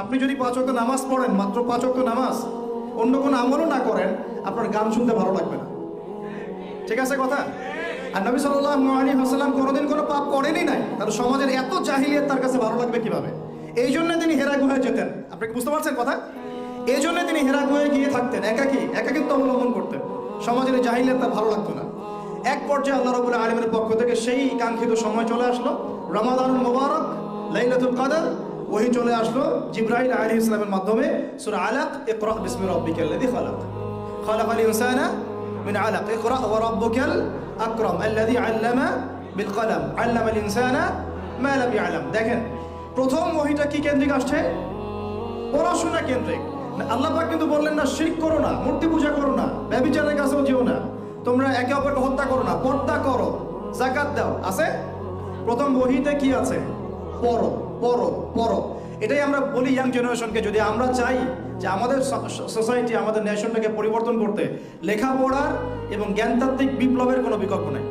আপনি যদি পাঁচ নামাজ পড়েন, মাত্র পাঁচ নামাজ, অন্য কোনো আমলও না করেন, আপনার গান শুনতে ভালো লাগবে না। ঠিক আছে কথা? আর নবী আলাইহি ওয়াসাল্লাম কোনোদিন কোনো পাপ করেনই নাই। তার সমাজের এত জাহিলিয়াত তার কাছে ভালো লাগবে কীভাবে? এই জন্য তিনি হেরা গুহায় যেতেন। আপনি বুঝতে পারছেন কথা? এই জন্য তিনি হেরা গুহায় গিয়ে থাকতেন, একাকি, একাকিত্ব অবলম্বন করতেন। সমাজের জাহিলিয়াত তার ভালো লাগতো না। এক পর্যায়ে আল্লাহ রাব্বুল আলামিনের পক্ষ থেকে সেই কাঙ্ক্ষিত সময় চলে আসলো। রমাদানুল মুবারক, লাইলাতুল কদর ওহি চলে আসলো জিব্রাইল আলাইহিস সালামের মাধ্যমে সূরা আলাক ইকরা বিসমি রাব্বিকাল্লাযী খালাক খালাকাল ইনসানা من علق اقرأ وربك الأكرم الذي علم بالقلم علم الإنسان ما لم يعلم দেখেন প্রথম ওহিটা কি কেন্দ্রিক আসছে পড়াশোনা কেন্দ্রিক আল্লাহ পাক কিন্তু বললেন না শিরক করো না মূর্তি পূজা করো না ব্যভিচারের কাছেও যেও না তোমরা একে অপরকে হত্যা করো না পর্দা করো জাকাত দাও আছে প্রথম বহিতে কি আছে পড়ো পড়ো পড়ো এটাই আমরা বলি ইয়াং জেনারেশনকে যদি আমরা চাই যে আমাদের সোসাইটি আমাদের নেশনটাকে পরিবর্তন করতে, লেখাপড়ার এবং জ্ঞানতাত্ত্বিক বিপ্লবের কোনো বিকল্প নেই।